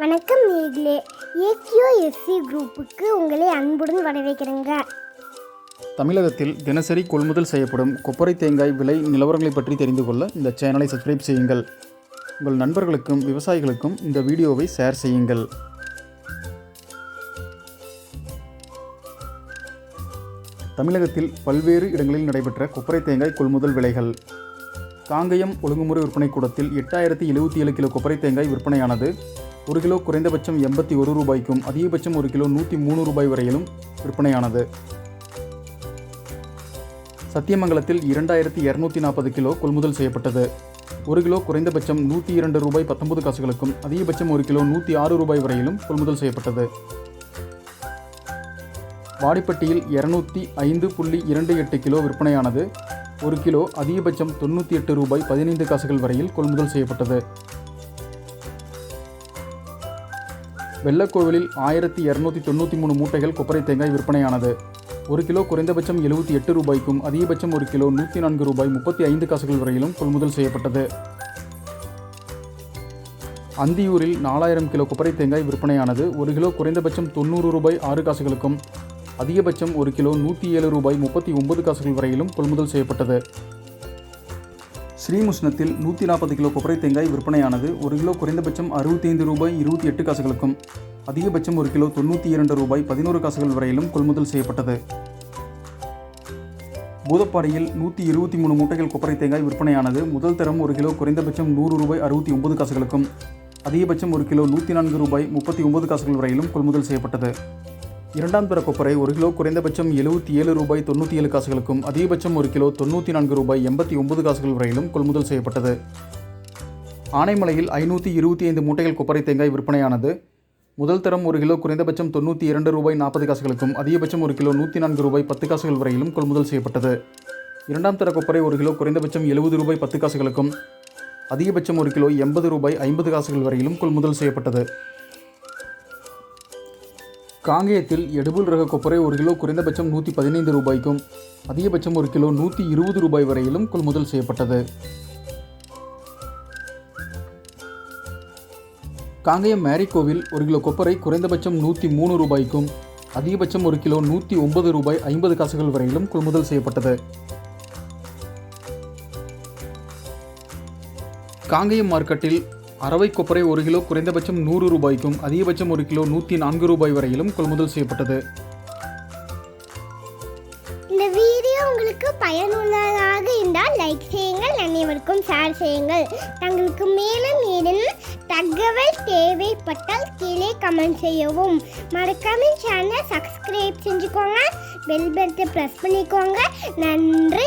வணக்கம் நேர்களே ஏகியோ எஸ்சி குரூப்புக்கு உங்களை அன்புடன் வரவேற்கிறேங்க. தமிழகத்தில் தினசரி கொள்முதல் செய்யப்படும் கொப்பரை தேங்காய் விலை நிலவரங்களை பற்றி தெரிந்து கொள்ள இந்த சேனலை சப்ஸ்கிரைப் செய்யுங்கள். உங்கள் நண்பர்களுக்கும் விவசாயிகளுக்கும் இந்த வீடியோவை ஷேர் செய்யுங்கள். தமிழகத்தில் பல்வேறு இடங்களில் நடைபெற்ற கொப்பரை தேங்காய் கொள்முதல் விலைகள். காங்கயம் ஒழுங்குமுறை விற்பனை கூடத்தில் எட்டாயிரத்தி எழுபத்தி ஏழு கிலோ கொப்பரை தேங்காய் விற்பனையானது ஒரு கிலோ குறைந்தபட்சம் எண்பத்தி ஒரு ரூபாய்க்கும் அதிகபட்சம் ஒரு கிலோ நூற்றி மூணு ரூபாய் வரையிலும் விற்பனையானது. சத்தியமங்கலத்தில் இரண்டாயிரத்தி இரநூத்தி நாற்பது கிலோ கொள்முதல் செய்யப்பட்டது. ஒரு கிலோ குறைந்தபட்சம் நூற்றி இரண்டு ரூபாய் பத்தொன்பது காசுகளுக்கும் அதிகபட்சம் ஒரு கிலோ நூற்றி ஆறு ரூபாய் வரையிலும் கொள்முதல் செய்யப்பட்டது. வாடிப்பட்டியில் இரநூத்தி ஐந்து புள்ளி இரண்டு எட்டு கிலோ விற்பனையானது. ஒரு கிலோ அதிகபட்சம் தொண்ணூற்றி எட்டு ரூபாய் பதினைந்து காசுகள் வரையில் கொள்முதல் செய்யப்பட்டது. வெள்ளக்கோவிலில் ஆயிரத்தி இரநூத்தி தொண்ணூற்றி மூணு மூட்டைகள் கொப்பரை தேங்காய் விற்பனையானது. ஒரு கிலோ குறைந்தபட்சம் எழுபத்தி எட்டு ரூபாய்க்கும் அதிகபட்சம் ஒரு கிலோ நூற்றி நான்கு ரூபாய் முப்பத்தி ஐந்து காசுகள் வரையிலும் கொள்முதல் செய்யப்பட்டது. அந்தியூரில் நாலாயிரம் கிலோ கொப்பரை தேங்காய் விற்பனையானது. ஒரு கிலோ குறைந்தபட்சம் தொண்ணூறு ரூபாய் ஆறு காசுகளுக்கும் அதிகபட்சம் ஒரு கிலோ நூற்றி ஏழு ரூபாய் முப்பத்தி ஒன்பது காசுகள் வரையிலும் கொள்முதல் செய்யப்பட்டது. ஸ்ரீமுஷ்ணத்தில் நூற்றி நாற்பது கிலோ கொப்பரை தேங்காய் விற்பனையானது ஒரு கிலோ குறைந்தபட்சம் அறுபத்தைந்து ரூபாய் இருபத்தி எட்டு காசுகளுக்கும் அதிகபட்சம் ஒரு கிலோ தொண்ணூற்றி இரண்டு ரூபாய் பதினோரு காசுகள் வரையிலும் கொள்முதல் செய்யப்பட்டது. பூதப்பாறையில் நூற்றி இருபத்தி மூணு மூட்டைகள் கொப்பரை தேங்காய் விற்பனையானது முதல் தரம் ஒரு கிலோ குறைந்தபட்சம் நூறு ரூபாய் அறுபத்தி ஒன்பது காசுகளுக்கும் அதிகபட்சம் ஒரு கிலோ நூற்றி நான்கு ரூபாய் முப்பத்தி ஒன்பது காசுகள் வரையிலும் கொள்முதல் செய்யப்பட்டது. இரண்டாம் தர கொப்பரை ஒரு கிலோ குறைந்தபட்சம் எழுபத்தி ஏழு ரூபாய் தொண்ணூற்றி ஏழு காசுகளுக்கும் அதிகபட்சம் ஒரு கிலோ தொண்ணூற்றி நான்கு ரூபாய் எண்பத்தி ஒன்பது காசுகள் வரையிலும் கொள்முதல் செய்யப்பட்டது. ஆனைமலையில் ஐநூற்றி இருபத்தி ஐந்து மூட்டைகள் கொப்பரை தேங்காய் விற்பனையானது. முதல் தரம் ஒரு கிலோ குறைந்தபட்சம் தொண்ணூற்றி இரண்டு ரூபாய் நாற்பது காசுகளுக்கும் அதிகபட்சம் ஒரு கிலோ நூற்றி நான்கு ரூபாய் பத்து காசுகள் வரையிலும் கொள்முதல் செய்யப்பட்டது. இரண்டாம் தர கொப்பரை ஒரு கிலோ குறைந்தபட்சம் எழுபது ரூபாய் பத்து காசுகளுக்கும் அதிகபட்சம் ஒரு கிலோ எண்பது ரூபாய் ஐம்பது காசுகள் வரையிலும் கொள்முதல் செய்யப்பட்டது. காங்கேயத்தில் எடுபுல் ரக கொப்பரை ஒரு கிலோ குறைந்தபட்சம் நூற்றி பதினைந்து ரூபாய்க்கும் அதிகபட்சம் ஒரு கிலோ நூற்றி இருபது ரூபாய் வரையிலும் கொள்முதல் செய்யப்பட்டது. காங்கேயம் மேரிகோவில் ஒரு கிலோ கொப்பரை குறைந்தபட்சம் நூற்றி மூணு ரூபாய்க்கும் அதிகபட்சம் ஒரு கிலோ நூற்றி ஒன்பது ரூபாய் ஐம்பது காசுகள் வரையிலும் கொள்முதல் செய்யப்பட்டது. காங்கேயம் மார்க்கெட்டில் அரவை கொப்பரை ஒரு கிலோ குறைந்தபட்சம் நூறு ரூபாய்க்கும் அதிகபட்சம் ஒரு கிலோ நூற்றி நான்கு ரூபாய் வரையிலும் கொள்முதல் செய்யப்பட்டது. இந்த வீடியோ உங்களுக்கு பயனுள்ளதாக இருந்தால் லைக் செய்யுங்கள் அனைவருக்கும் ஷேர் செய்யுங்கள். தங்களுக்கு மேலும் ஏதேனும் தகவல் தேவைப்பட்டால் கீழே கமெண்ட் செய்யவும். மறக்காம சேனலை சப்ஸ்கிரைப் செஞ்சுக்கோங்க பெல் பட்டனை ப்ரெஸ் பண்ணிக்கோங்க. நன்றி.